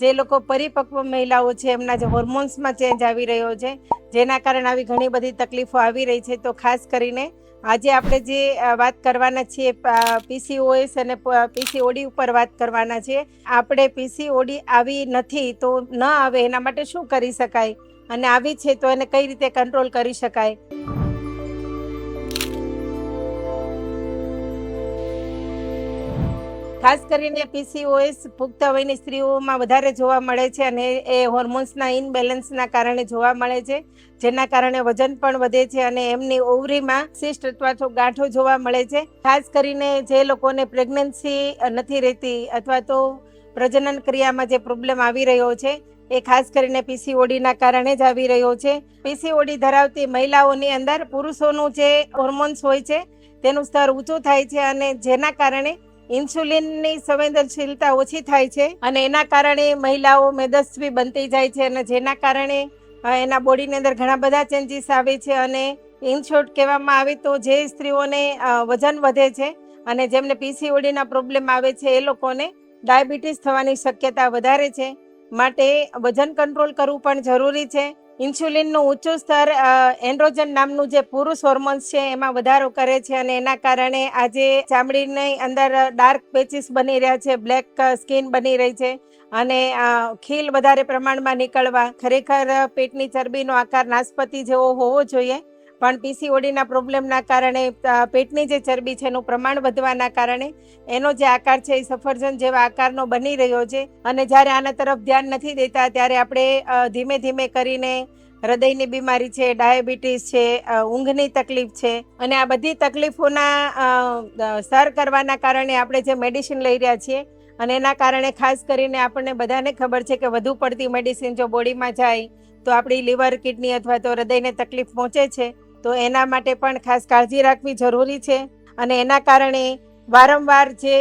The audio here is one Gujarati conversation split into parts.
જે લોકો પરિપક્વ મહિલાઓ છે, એમના જે હોર્મોન્સમાં ચેન્જ આવી રહ્યો છે, જેના કારણે આવી ઘણી બધી તકલીફો આવી રહી છે. તો ખાસ કરીને આજે આપણે જે વાત કરવાના છીએ પીસીઓએસ અને પીસીઓડી ઉપર વાત કરવાના છીએ. આપણે પીસીઓડી આવી નથી તો ન આવે એના માટે શું કરી શકાય? અને આવી છે તો એને કઈ રીતે કંટ્રોલ કરી શકાય? ખાસ કરીને પીસીઓએસ પુખ્ત વયની સ્ત્રીઓમાં વધારે જોવા મળે છે અને એ હોર્મોન્સના ઇનબેલેન્સના કારણે જોવા મળે છે, જેના કારણે વજન પણ વધે છે અને એમની ઓવરીમાં સિસ્ટ અથવા તો ગાંઠો જોવા મળે છે. ખાસ કરીને જે લોકોને પ્રેગ્નન્સી નથી રહેતી અથવા તો પ્રજનન ક્રિયામાં જે પ્રોબ્લેમ આવી રહ્યો છે, એ ખાસ કરીને પીસીઓડીના કારણે જ આવી રહ્યો છે. પીસીઓડી ધરાવતી મહિલાઓની અંદર પુરુષોનું જે હોર્મોન્સ હોય છે, તેનું સ્તર ઊંચું થાય છે અને જેના કારણે ઇન્સ્યુલિનની સંવેદનશીલતા ઓછી થાય છે અને એના કારણે મહિલાઓ મેદસ્વી બનતી જાય છે અને જેના કારણે એના બોડીની અંદર ઘણા બધા ચેન્જીસ આવે છે અને ઇન કહેવામાં આવે તો જે સ્ત્રીઓને વજન વધે છે અને જેમને પીસીઓડીના પ્રોબ્લેમ આવે છે એ લોકોને ડાયાબિટીસ થવાની શક્યતા વધારે છે. માટે વજન કંટ્રોલ કરવું પણ જરૂરી છે. ઇન્સ્યુલિનનું ઊંચું સ્તર એન્ડ્રોજન નામનું જે પુરુષ હોર્મોન્સ છે, એમાં વધારો કરે છે અને એના કારણે આજે ચામડીની અંદર ડાર્ક પેચીસ બની રહ્યા છે બ્લેક સ્કિન બની રહી છે અને ખીલ વધારે પ્રમાણમાં નીકળવા. ખરેખર પેટની ચરબીનો આકાર નાસપતિ જેવો હોવો જોઈએ. પણ પીસીઓડીના પ્રોબ્લેમના કારણે પેટની જે ચરબી છે એનું પ્રમાણ વધવાના કારણે એનો જે આકાર છે એ સફરજન જેવા આકારનો બની રહ્યો છે. અને જ્યારે આના તરફ ધ્યાન નથી દેતા ત્યારે આપણે ધીમે ધીમે કરીને હૃદયની બીમારી છે, ડાયાબિટીસ છે ઊંઘની તકલીફ છે અને આ બધી તકલીફોના સર કરવાના કારણે આપણે જે મેડિસિન લઈ રહ્યા છીએ અને એના કારણે ખાસ કરીને આપણને બધાને ખબર છે કે વધુ પડતી મેડિસિન જો બોડીમાં જાય તો આપણી લીવર કિડની અથવા તો હૃદયને તકલીફ પહોંચે છે. તો એના માટે પણ ખાસ કાળજી રાખવી જરૂરી છે. અને એના કારણે વારંવાર જે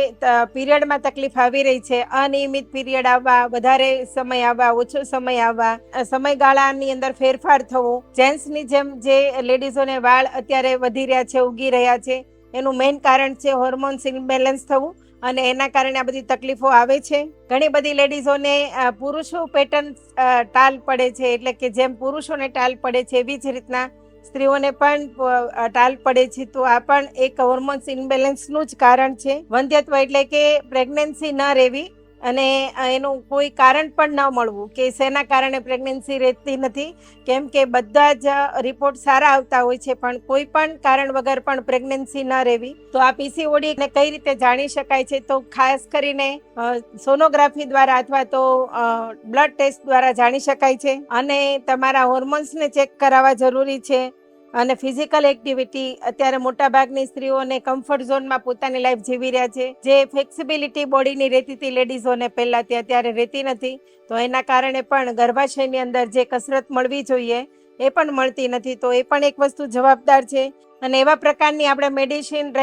પીરિયડમાં તકલીફ આવી રહી છે, અનિયમિત પીરિયડ આવવા, વધારે સમય આવવા, ઓછો સમય આવવા સમયગાળાની અંદર ફેરફાર થવો, જેન્ટ્સની જેમ જે લેડીઝોને વાળ અત્યારે વધી રહ્યા છે, ઉગી રહ્યા છે, એનું મેઇન કારણ છે હોર્મોન્સ ઇમ્બેલેન્સ થવું અને એના કારણે આ બધી તકલીફો આવે છે. ઘણી બધી લેડીઝોને પુરુષો પેટર્ન ટાલ પડે છે, એટલે કે જેમ પુરુષોને ટાલ પડે છે, એવી જ રીતના સ્ત્રીઓને પણ ટાલ પડે છે. તો આ પણ એક હોર્મોન્સ ઇમ્બેલેન્સનું જ કારણ છે. વંધ્યત્વ એટલે કે પ્રેગ્નન્સી ન રહેવી. અને એનું કોઈ કારણ પણ ન મળવું કે શેના કારણે પ્રેગ્નન્સી રહેતી નથી. કેમ કે બધા જ રિપોર્ટ સારા આવતા હોય છે, પણ કોઈ પણ કારણ વગર પણ પ્રેગ્નન્સી ન રહેવી. તો આ પીસીઓડી ને કઈ રીતે જાણી શકાય છે? તો ખાસ કરીને સોનોગ્રાફી દ્વારા અથવા તો બ્લડ ટેસ્ટ દ્વારા જાણી શકાય છે. અને તમારા હોર્મોન્સને ચેક કરાવવા જરૂરી છે. અને ફિઝિકલ એક્ટિવિટી અત્યારે મોટાભાગની સ્ત્રીઓને કમ્ફર્ટ ઝોનમાં પોતાની લાઈફ જીવી રહ્યા છે. જે ફ્લેક્સિબિલિટી બોડીની રહેતી હતી લેડીઝોને પહેલાં તે અત્યારે રહેતી નથી. તો એના કારણે પણ ગર્ભાશયની અંદર જે કસરત મળવી જોઈએ એ પણ મળતી નથી. તો એ પણ એક વસ્તુ જવાબદાર છે. અને એવા પ્રકારની આપણે મેડિસિન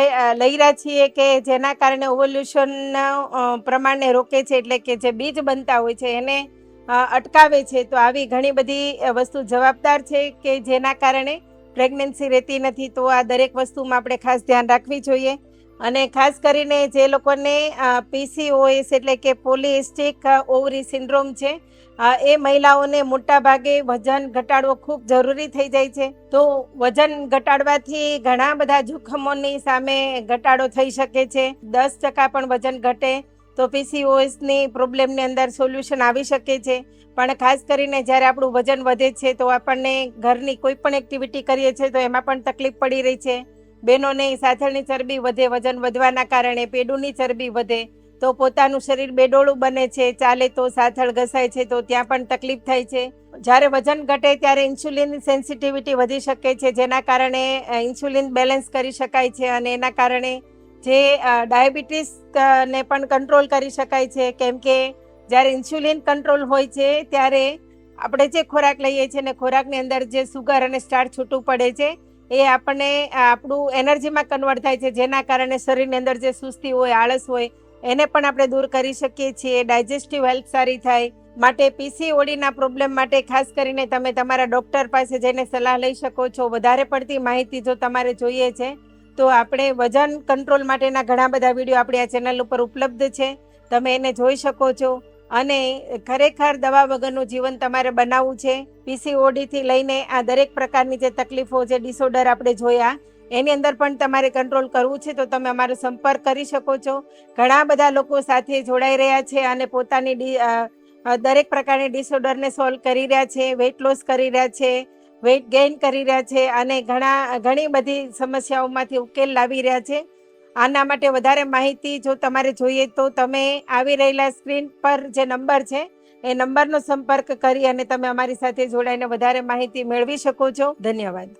લઈ રહ્યા છીએ કે જેના કારણે ઓવોલ્યુશનના પ્રમાણને રોકે છે એટલે કે જે બીજ બનતા હોય છે એને અટકાવે છે. તો આવી ઘણી બધી વસ્તુ જવાબદાર છે કે જેના કારણે પ્રેગ્નન્સી રહેતી નથી, તો આ દરેક વસ્તુમાં આપણે ખાસ ધ્યાન રાખવી જોઈએ. અને ખાસ કરીને જે લોકોને પીસીઓએસ એટલે કે પોલિસ્ટિક ઓવરી સિન્ડ્રોમ છે એ મહિલાઓને મોટા ભાગે વજન ઘટાડવો ખૂબ જરૂરી થઈ જાય છે. તો વજન ઘટાડવાથી ઘણા બધા જોખમોની સામે ઘટાડો થઈ શકે છે. દસ ટકા પણ વજન ઘટે તો પીસીઓએસની પ્રોબ્લેમની અંદર સોલ્યુશન આવી શકે છે. પણ ખાસ કરીને જ્યારે આપણું વજન વધે છે તો આપણને ઘરની કોઈ પણ એક્ટિવિટી કરીએ છીએ તો એમાં પણ તકલીફ પડી રહી છે. બહેનોને સાથળની ચરબી વધે, વજન વધવાના કારણે પેડુની ચરબી વધે તો પોતાનું શરીર બેડોળું બને છે, ચાલે તો સાથળ ઘસાય છે તો ત્યાં પણ તકલીફ થાય છે. જ્યારે વજન ઘટે ત્યારે ઇન્સ્યુલિન સેન્સિટિવિટી વધી શકે છે જેના કારણે ઇન્સ્યુલિન બેલેન્સ કરી શકાય છે અને એના કારણે જે ડાયાબિટીસ ને પણ કંટ્રોલ કરી શકાય છે. કેમ કે જ્યારે ઇન્સ્યુલિન કંટ્રોલ હોય છે, ત્યારે આપણે જે ખોરાક લઈએ છીએ ને ખોરાકની અંદર જે સુગર અને સ્ટાર્ચ છૂટું પડે છે, એ આપણને આપણું એનર્જીમાં કન્વર્ટ થાય છે. જેના કારણે શરીરની અંદર જે સુસ્તી હોય, આળસ હોય, એને પણ આપણે દૂર કરી શકીએ છીએ. ડાયજેસ્ટિવ હેલ્થ સારી થાય. માટે પીસીઓડીના પ્રોબ્લેમ માટે ખાસ કરીને તમે તમારા ડૉક્ટર પાસે જઈને સલાહ લઈ શકો છો. વધારે પડતી માહિતી જો તમારે જોઈએ છે તો આપણે વજન કંટ્રોલ માટેના ઘણા બધા વીડિયો આપણી આ ચેનલ ઉપર ઉપલબ્ધ છે. તમે એને જોઈ શકો છો. અને ખરેખર દવા વગરનું જીવન તમારે બનાવવું છે. પીસીઓડીથી લઈને આ દરેક પ્રકારની જે તકલીફો, જે ડિસઓર્ડર આપણે જોયા, એની અંદર પણ તમારે કંટ્રોલ કરવું છે તો તમે અમારો સંપર્ક કરી શકો છો. ઘણા બધા લોકો સાથે જોડાઈ રહ્યા છે અને પોતાની દરેક પ્રકારની ડિસઓર્ડરને સોલ્વ કરી રહ્યા છે વેઇટ લોસ કરી રહ્યા છે. વેઇટ ગેઇન કરી રહ્યા છે અને ઘણા, ઘણી બધી સમસ્યાઓમાંથી ઉકેલ લાવી રહ્યા છે. આના માટે વધારે માહિતી જો તમારે જોઈએ તો તમે આવી રહેલા સ્ક્રીન પર જે નંબર છે, એ નંબરનો સંપર્ક કરી અને તમે અમારી સાથે જોડાઈને વધારે માહિતી મેળવી શકો છો. ધન્યવાદ.